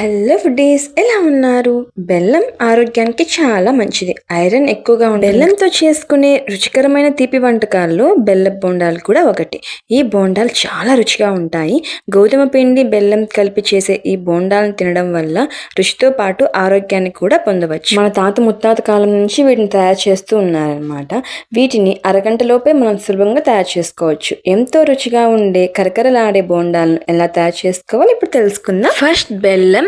Hello foodies ఎలా ఉన్నారు? బెల్లం ఆరోగ్యానికి చాలా మంచిది. ఐరన్ ఎక్కువగా ఉండే బెల్లంతో చేసుకునే రుచికరమైన తీపి వంటకాల్లో బెల్లం బోండాలు కూడా ఒకటి. ఈ బోండాలు చాలా రుచిగా ఉంటాయి. గోధుమ పిండి బెల్లం కలిపి చేసే ఈ బోండాలను తినడం వల్ల రుచితో పాటు ఆరోగ్యాన్ని కూడా పొందవచ్చు. మన తాత ముత్తాత కాలం నుంచి వీటిని తయారు చేస్తూ ఉన్నారనమాట వీటిని అరగంట లోపే మనం సులభంగా తయారు చేసుకోవచ్చు. ఎంతో రుచిగా ఉండే కరకరలాడే బోండాలను ఎలా తయారు చేసుకోవాలో ఇప్పుడు తెలుసుకుందాం. ఫస్ట్ బెల్లం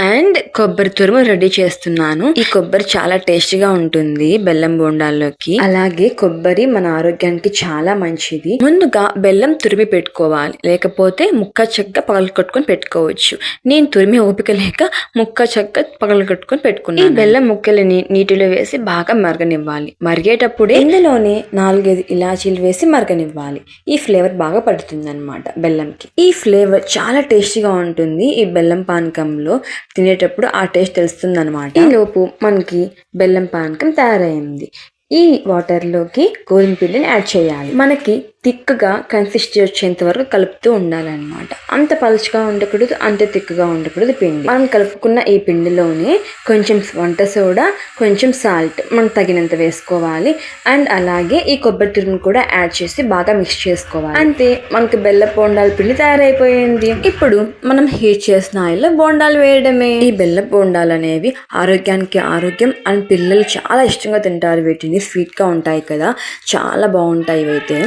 అండ్ కొబ్బరి తురుము రెడీ చేస్తున్నాను. ఈ కొబ్బరి చాలా టేస్టీగా ఉంటుంది బెల్లం బోండాల్లోకి. అలాగే కొబ్బరి మన ఆరోగ్యానికి చాలా మంచిది. ముందుగా బెల్లం తురిమి పెట్టుకోవాలి. లేకపోతే ముక్క చెక్క పగలుకట్టుకొని పెట్టుకోవచ్చు. నేను తురిమి ఓపిక లేక ముక్క చెక్క పగలుకట్టుకొని పెట్టుకున్నాను. ఈ బెల్లం ముక్కలని నీటిలో వేసి బాగా మరగనివ్వాలి. మరిగేటప్పుడే ఇందులోనే నాలుగైదు ఇలాచీలు వేసి మరగనివ్వాలి. ఈ ఫ్లేవర్ బాగా పడుతుంది అనమాట బెల్లంకి. ఈ ఫ్లేవర్ చాలా టేస్టీగా ఉంటుంది ఈ బెల్లం పానకంలో. తినేటప్పుడు ఆ టేస్ట్ తెలుస్తుంది అనమాట ఈలోపు లోపు మనకి బెల్లం పానకం తయారైంది. ఈ వాటర్లోకి గోధుమ పిండిని యాడ్ చేయాలి. మనకి థిక్గా కన్సిస్టెన్సీ వచ్చేంత వరకు కలుపుతూ ఉండాలన్నమాట. అంత పలుచగా ఉండకూడదు అంత థిక్గా ఉండకూడదు పిండి. మనం కలుపుకున్న ఈ పిండిలోనే కొంచెం వంట సోడా కొంచెం సాల్ట్ మనం తగినంత వేసుకోవాలి. అండ్ అలాగే ఈ కొబ్బరి తురుమును కూడా యాడ్ చేసి బాగా మిక్స్ చేసుకోవాలి. అంతే మనకి బెల్ల బోండాల పిండి తయారైపోయింది. ఇప్పుడు మనం హీట్ చేసిన ఆయిల్లో బోండాలు వేయడమే. ఈ బెల్ల బోండాలు అనేవి ఆరోగ్యానికి ఆరోగ్యం అండ్ పిల్లలు చాలా ఇష్టంగా తింటారు. వీటిని స్వీట్గా ఉంటాయి కదా చాలా బాగుంటాయి ఇవైతే.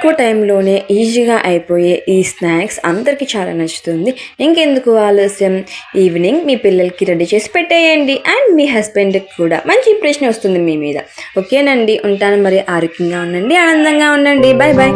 తక్కువ టైంలోనే ఈజీగా అయిపోయే ఈ స్నాక్స్ అందరికీ చాలా నచ్చుతుంది. ఇంకెందుకు ఆలస్యం? ఈవినింగ్ మీ పిల్లలకి రెడీ చేసి పెట్టేయండి. అండ్ మీ హస్బెండ్కి కూడా మంచి ఇంప్రెషన్ వస్తుంది మీ మీద. ఓకేనండి ఉంటాను మరి. ఆరోగ్యంగా ఉండండి ఆనందంగా ఉండండి. Bye bye